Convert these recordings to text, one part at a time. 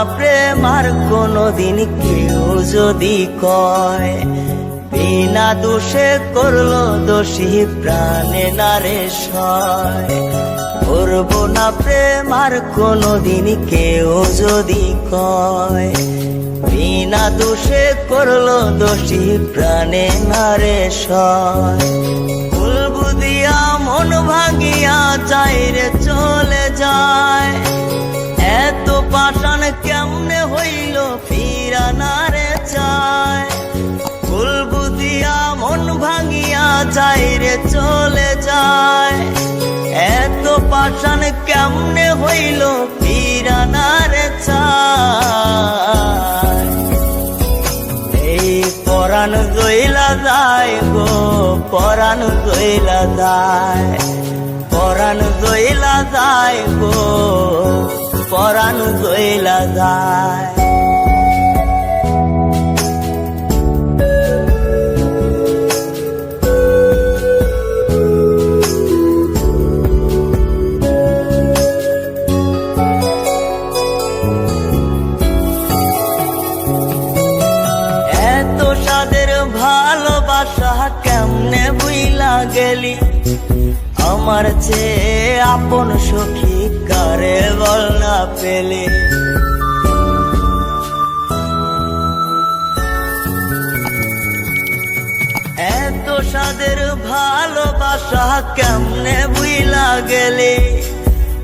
আর কোনোদিন কেউ যদি কয়, বিনা দোষে করল দোষী প্রাণে নারে সয়। করব না প্রেম আর কোনোদিন কেউ যদি কয়, বিনা দোষে করল দোষী প্রাণে নারে সয়। ভুল বুদিয়া মন ভাঙিয়া চাইরে পাষাণ কেমনে হইল ফিরা নারে চায়। ভুল বুদিয়া মন ভাঙিয়া চাইরে চলে যায়। এত পাষাণ কেমনে হইল ফিরা নারে চায়। এই পরাণ জইলা যায় গো, পরাণ জইলা যায়। পরাণ জইলা যায় গো। পরাণ জইলা যায় ভালোবাসা কেমনে গেলি? আমার চেয়ে আপন সখী কারে বল? পেলি। এত সাদের ভালোবাসা কেমনে বুইলা গেলি?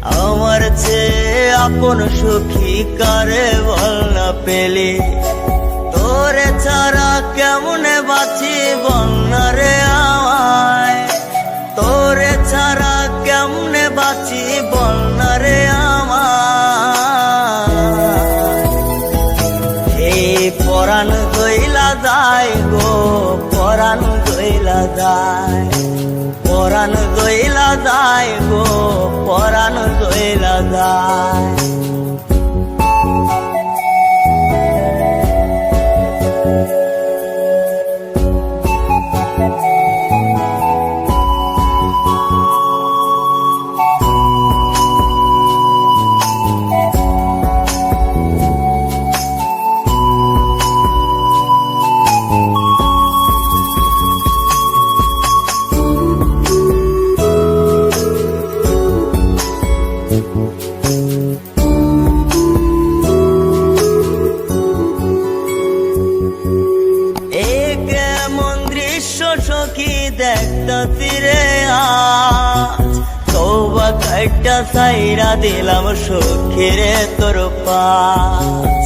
আমার চেয়ে আপন সুখী কারে বল না পেলি? তোরে ছাড়া কেমনে বাঁচি বন্যারে যায় গো পরাণ গইলা যায়। পরাণ গইলা যায় গো পরাণ গইলা যায়। সখী দেখতা ফিরে আজ। তৌবা কাইটা সাইরা দিলাম সখীরে তোর পাঁচ।